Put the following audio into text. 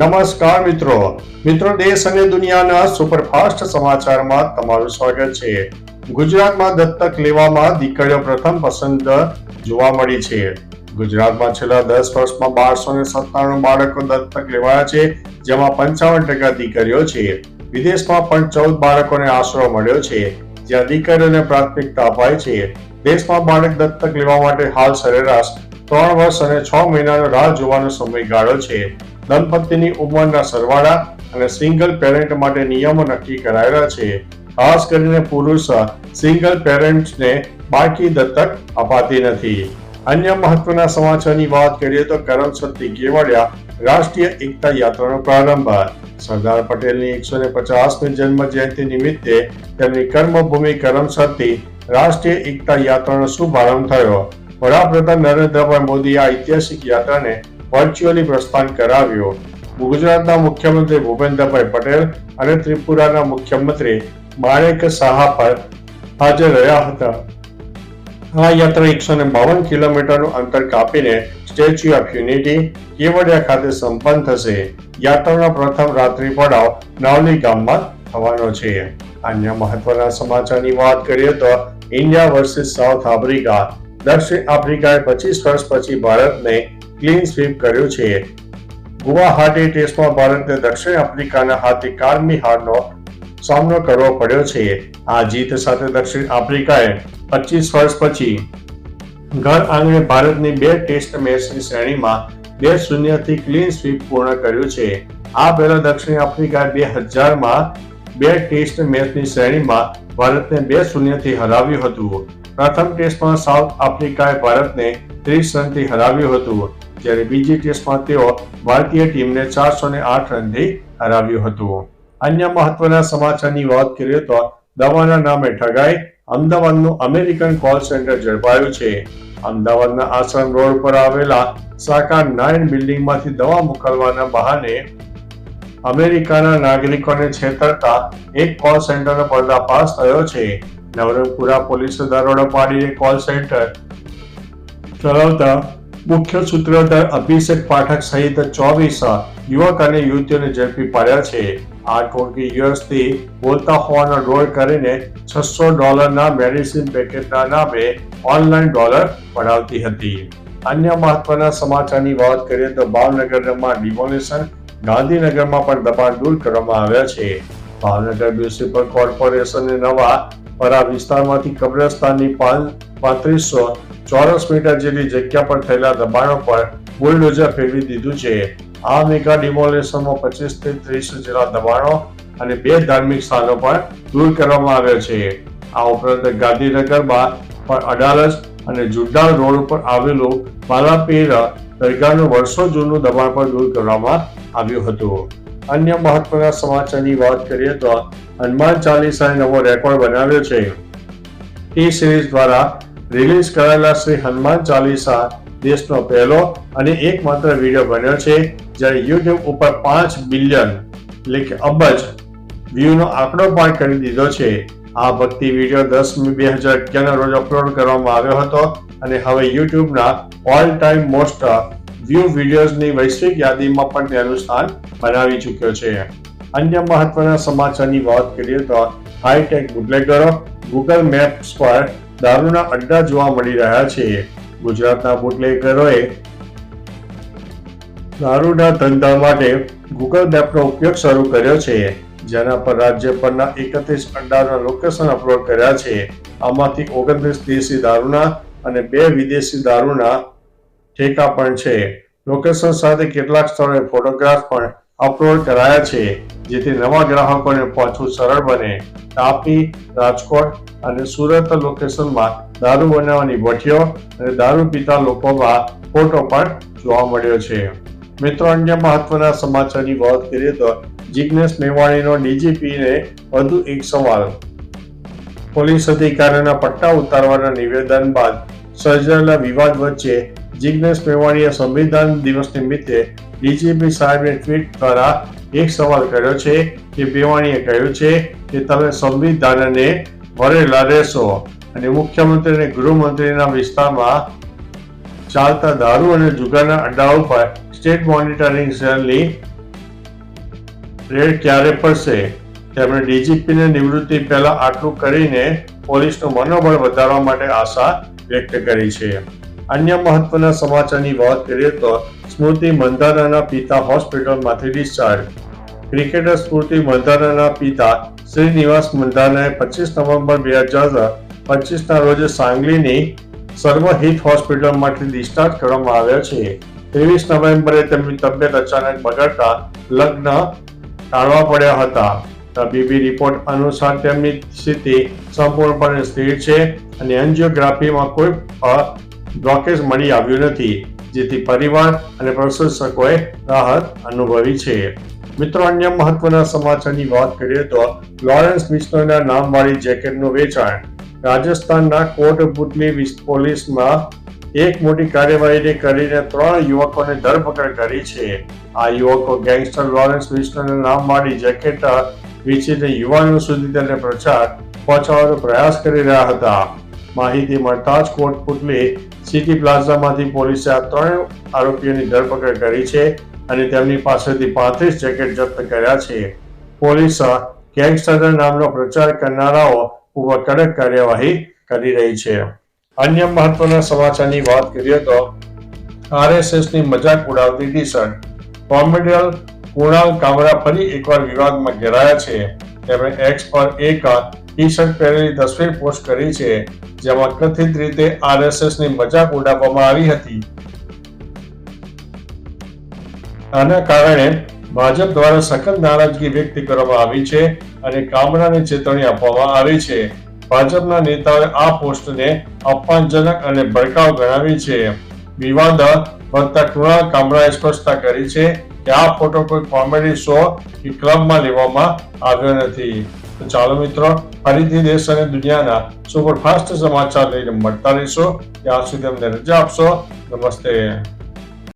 નમસ્કાર મિત્રો. મિત્રો, દેશ અને દુનિયાના સુપરફાસ્ટ સમાચારમાં તમારું સ્વાગત છે. ગુજરાતમાં દત્તક લેવામાં દીકરીઓ પ્રથમ પસંદ જોવા મળી છે. ગુજરાતમાં છેલ્લા દસ વર્ષમાં બારસો ને સત્તાણું બાળકો દત્તક લેવાયા છે, જેમાં પંચાવન ટકા દીકરીઓ છે. વિદેશમાં પણ ચૌદ બાળકોને આશરો મળ્યો છે. જ્યાં દીકરીઓને પ્રાથમિકતા અપાય છે. દેશમાં બાળક દત્તક લેવા માટે હાલ સરેરાશ ત્રણ વર્ષ અને છ મહિનાનો રાહ જોવાનો સમયગાળો છે. દંપતીની ઉંમરના સરવાળા અને સિંગલ પેરેન્ટ માટે નિયમો નક્કી કરાયેલા છે. ખાસ કરીને પુરુષ સિંગલ પેરેન્ટ્સને બાળકી દત્તક અપાતી નથી. અન્ય મહત્વના સમાચારની વાત કરીએ તો કરમસદથી કેવડિયા રાષ્ટ્રીય એકતા યાત્રાનો પ્રારંભ. સરદાર પટેલની એકસો ને પચાસમી જન્મ જયંતિ નિમિત્તે તેમની કર્મભૂમિ કરમસદથી રાષ્ટ્રીય એકતા યાત્રાનો શુભારંભ થયો. વડાપ્રધાન નરેન્દ્રભાઈ મોદીએ આ ઐતિહાસિક યાત્રાને વર્ચ્યુઅલી પ્રસ્થાન કરાવ્યો. ગુજરાતના મુખ્યમંત્રી ભૂપેન્દ્રભાઈ પટેલ અને ત્રિપુરાના મુખ્યમંત્રી માણેક સાહા પર હાજર રહ્યા હતા. આ યાત્રા એકસો ને બાવન કિલોમીટરનું અંતર કાપીને સ્ટેચ્યુ ઓફ યુનિટી કેવડિયા ખાતે સંપન્ન થશે. યાત્રાનો પ્રથમ રાત્રિ પડાવ નાવલી ગામમાં થવાનો છે. અન્ય મહત્વના સમાચારની વાત કરીએ તો ઇન્ડિયા વર્સિસ સાઉથ આફ્રિકા, દક્ષિણ આફ્રિકાએ પચીસ વર્ષ પછી ભારતને ક્લીન સ્વીપ કર્યો છે. ગુવાહાટી ટેસ્ટમાં ભારતને દક્ષિણ આફ્રિકાના હાથે કારમી હારનો સામનો કરવો પડ્યો છે. આ જીત સાથે દક્ષિણ આફ્રિકાએ પચીસ વર્ષ પછી ઘર આંગણે ભારતની બે ટેસ્ટ મેચની શ્રેણીમાં બે શૂન્યથી ક્લીન સ્વીપ પૂર્ણ કર્યું છે. આ પહેલા દક્ષિણ આફ્રિકાએ બે હજારમાં બે ટેસ્ટ મેચની શ્રેણીમાં ભારતને બે શૂન્યથી હરાવ્યું હતું. પ્રથમ ટેસ્ટમાં સાઉથ આફ્રિકાએ ભારતને ત્રીસ રનથી હરાવ્યું હતું. જ્યારે બીજી ટેસ્ટમાં તેઓ ભારતીય ટીમને ચારસો ને આઠ રનથી હરાવ્યું હતું. અન્ય મહત્વના સમાચારની વાત કરીએ તો દવાના નામે ઠગાઈ અમદાવાદનું અમેરિકન કોલ સેન્ટર ઝડપાયું છે. અમદાવાદના આશ્રમ રોડ પર આવેલા સાકાર નાઇન બિલ્ડિંગમાંથી દવા મોકલવાના બહાને અમેરિકાના નાગરિકોને છેતરતા એક કોલ સેન્ટરનો પર્દાફાશ થયો છે. નવરંગપુરા પોલીસે દરોડો પાડીને કોલ સેન્ટર ચલાવતા મુખ્ય સૂત્રધાર અભિષેક પાઠક સહિત ચોવીસ યુવક અને યુવતીઓને ઝડપી પાડ્યા છે. આ ટોળકી યુએસથી બોલતા હોવાનો રોલ કરીને છસો ડોલરના મેડિસિન પેકેટના નામે ઓનલાઈન ડોલર પડાવતી હતી. અન્ય મહત્વના સમાચારની વાત કરીએ તો ભાવનગરમાં ડિમોલિશન, ગાંધીનગરમાં પણ દબાણ દૂર કરવામાં આવ્યા છે. ભાવનગર મ્યુનિસિપલ કોર્પોરેશનને નવા પરા વિસ્તારમાંથી કબ્રસ્તાનની પાંત્રીસો ચોરસ મીટર જેટલી જગ્યા પર થયેલા દબાણો પર બુલડોઝર ફેરવી દીધું છે. આ મેગા ડિમોલેશનમાં પચીસથી ત્રીસ જેટલા દબાણો અને બે ધાર્મિક સ્થાનો પણ દૂર કરવામાં આવ્યા છે. આ ઉપરાંત ગાંધીનગરમાં પણ અડાલજ અને જુડ્ડાલ રોડ ઉપર આવેલું માલાપીર દરગાહનું વર્ષો જૂનું દબાણ પણ દૂર કરવામાં આવ્યું હતું. અન્ય મહત્વના સમાચારની વાત કરીએ તો હનુમાન ચાલીસાએ નવો રેકોર્ડ બનાવ્યો છે. ટી સિરીઝ દ્વારા રિલીઝ કરાયેલા શ્રી હનુમાન ચાલીસા દેશનો પહેલો અને એકમાત્ર વીડિયો બન્યો છે, જ્યારે યુટ્યુબ ઉપર પાંચ બિલિયન એટલે કે અબજ વ્યૂનો આંકડો પાર કરી દીધો છે. આ ભક્તિ વીડિયો દસ મે બે હજાર અગિયારના રોજ અપલોડ કરવામાં આવ્યો હતો અને હવે યુટ્યુબના ઓલ ટાઈમ મોસ્ટ વ્યૂ વિડીયોઝની વૈશ્વિક યાદીમાં પણ તેનું સ્થાન બનાવી ચૂક્યો છે. અન્ય મહત્વના સમાચારની વાત કરીએ તો હાઈટેક બુટલેગરો ગૂગલ મેપ્સ પર દારૂના અડ્ડા જોવા મળી રહ્યા છે. ગુજરાતના બુટલેગરોએ દારૂના ધંધા માટે ગૂગલ મેપનો ઉપયોગ શરૂ કર્યો છે. જેના પર રાજ્ય પરના એકત્રીસ અડ્ડાના લોકેશન અપલોડ કર્યા છે. આમાંથી ઓગણત્રીસ દેશી દારૂના અને બે વિદેશી દારૂના ઠેકા પણ છે. લોકેશન સાથે કેટલાક સ્થળોએ ફોટોગ્રાફ પણ અપલોડ કરાયા છે, જેથી નવા ગ્રાહકોને પહોંચવું સરળ બને. તાપી, રાજકોટ અને સુરત લોકેશનમાં દારૂ બનાવવાની ભઠ્ઠીઓ અને દારૂ પીતા લોકોમાં ફોટો પણ જોવા મળ્યો છે. મિત્રો, અન્ય મહત્વના સમાચારની વાત કરીએ તો જિજ્ઞેશ મેવાણીનો ડીજીપીને વધુ એક સવાલ. પોલીસ અધિકારીના પટ્ટા ઉતારવાના નિવેદન બાદ સર્જાયેલા વિવાદ વચ્ચે જિગ્નેશ મેવાણીએ સંવિધાન દિવસ નિમિત્તે ડીજીપી સાહેબને ટ્વીટ દ્વારા એક સવાલ કર્યો છે કે મેવાણીએ કહ્યું છે કે તમે સંવિધાનને વરેલા રહેશો અને મુખ્યમંત્રી અને ગૃહમંત્રીના વિસ્તારમાં ચાલતા દારૂ અને જુગારના અડ્ડાઓ પર સ્ટેટ મોનિટરિંગ સેલની રેડ ક્યારે પડશે? તેમણે ડીજીપીને નિવૃત્તિ પહેલા આટલું કરીને પોલીસનું મનોબળ વધારવા માટે આશા વ્યક્ત કરી છે. અન્ય મહત્વના સમાચારની વાત કરીએ તો સ્મૃતિ મંધાનાના પિતા હોસ્પિટલમાંથી ડિસ્ચાર્જ. ક્રિકેટર સ્મૃતિ મંધાનાના પિતા શ્રીનિવાસ મંધાનાએ પચીસ નવેમ્બર બે હજાર પચીસના રોજ સાંગલીની સર્વહિત હોસ્પિટલમાંથી ડિસ્ચાર્જ કરવામાં આવ્યા છે. ત્રેવીસ નવેમ્બરે તેમની તબિયત અચાનક બગડતા લગ્ન ટાળવા પડ્યા હતા. તબીબી રિપોર્ટ અનુસાર તેમની સ્થિતિ સંપૂર્ણપણે સ્થિર છે અને એન્જિયોગ્રાફીમાં કોઈ બ્લોકેજ મળી આવ્યું નથી, જેથી પરિવાર અને પ્રશંસકોએ રાહત અનુભવી છે. મિત્રો, અન્ય મહત્વના સમાચારની વાત કરીએ તો લોરેન્સ બિશ્નોઈના નામવાળી જેકેટનું વેચાણ. રાજસ્થાનના કોટપુતલી પોલીસમાં એક મોટી કાર્યવાહીને કરીને ત્રણ યુવકોને ધરપકડ કરી છે. આ યુવકો ગેંગસ્ટર લોરેન્સ બિશ્નોઈના નામવાળી જેકેટ વેચીને યુવાનો સુધી તેને પ્રચાર પહોંચાડવાનો પ્રયાસ કરી રહ્યા હતા. માહિતી મળતા જ કોટપુતલી સિટી પ્લાઝામાંથી પોલીસે આ ત્રણ આરોપીઓની ધરપકડ કરી છે અને તેમની પાસેથી પાંત્રીસ જેકેટ જપ્ત કર્યા છે. પોલીસ ગેંગસ્ટર નામનો પ્રચાર કરનારાઓ ઉપર કડક કાર્યવાહી કરી રહી છે. અન્ય મહત્વના સમાચારની વાત કરીએ તો આરએસએસની મજાક ઉડાવતી શર્ટ કોમેડિયલ કુણાલ કામરા ફરી એકવાર વિવાદમાં ઘેરાયા છે. તેમણે એક્સ પર એક ટી શર્ટ પહેરેલી તસવીર પોસ્ટ કરી છે, જેમાં કથિત રીતે આરએસએસની મજાક ઉડાવવામાં આવી હતી. આના કારણે ભાજપ દ્વારા સખત નારાજગી વ્યક્ત કરવામાં આવી છે અને કામરાને ચેતવણી આપવામાં આવી છે. ભાજપના નેતાઓએ આ પોસ્ટને અપમાનજનક અને ભડકાવ ગણાવી છે. વિવાદ વધતા કૃણાલ કામરાએ સ્પષ્ટતા કરી છે કે આ ફોટો કોઈ કોમેડી શો કે ક્લબમાં લેવામાં આવ્યો નથી. તો ચાલો મિત્રો, ફરીથી દેશ અને દુનિયાના સુપરફાસ્ટ સમાચાર લઈને મળતા રહીશું. ત્યાં સુધી અમને રજા આપશો. નમસ્તે.